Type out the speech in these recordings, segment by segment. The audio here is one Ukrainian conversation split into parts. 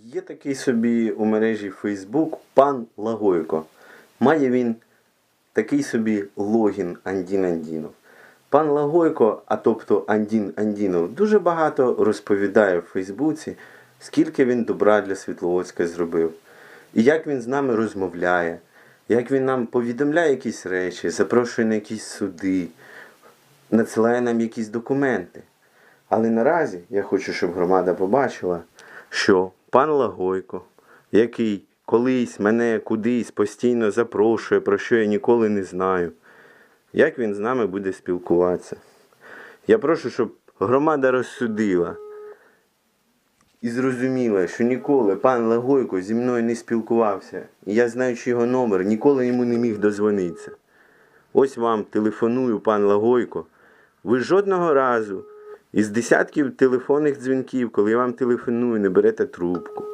Є такий собі у мережі Facebook пан Лагойко. Має він такий собі логін Андін Андінов. Пан Лагойко, а тобто Андін Андінов, дуже багато розповідає в Фейсбуці, скільки він добра для Світловодська зробив. І як він з нами розмовляє, як він нам повідомляє якісь речі, запрошує на якісь суди, надсилає нам якісь документи. Але наразі я хочу, щоб громада побачила, що пан Лагойко, який колись мене кудись постійно запрошує, про що я ніколи не знаю, як він з нами буде спілкуватися. Я прошу, щоб громада розсудила і зрозуміла, що ніколи пан Лагойко зі мною не спілкувався. І я, знаючи його номер, ніколи йому не міг дозвонитися. Ось вам телефоную, пан Лагойко. Ви жодного разу із десятків телефонних дзвінків, коли я вам телефоную, не берете трубку.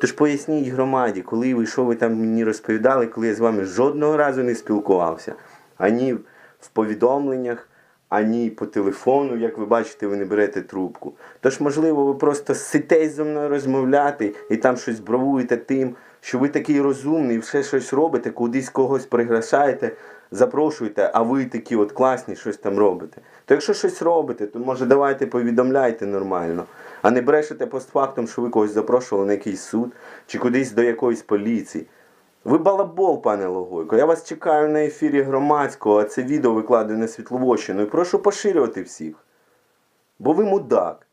Тож поясніть громаді, коли ви що ви там мені розповідали, коли я з вами жодного разу не спілкувався. Ані в повідомленнях, ані по телефону, як ви бачите, ви не берете трубку. Тож, можливо, ви просто ситесь зі мною розмовляти і там щось бравуєте тим, що ви такий розумний, все щось робите, кудись когось приглашаєте, запрошуєте, а ви такі от класні, щось там робите. То якщо щось робите, то може давайте повідомляйте нормально, а не брешете постфактом, що ви когось запрошували на якийсь суд чи кудись до якоїсь поліції. Ви балабол, пане Логойко. Я вас чекаю на ефірі громадського, а це відео викладене світловощиною. Прошу поширювати всіх. Бо ви мудак.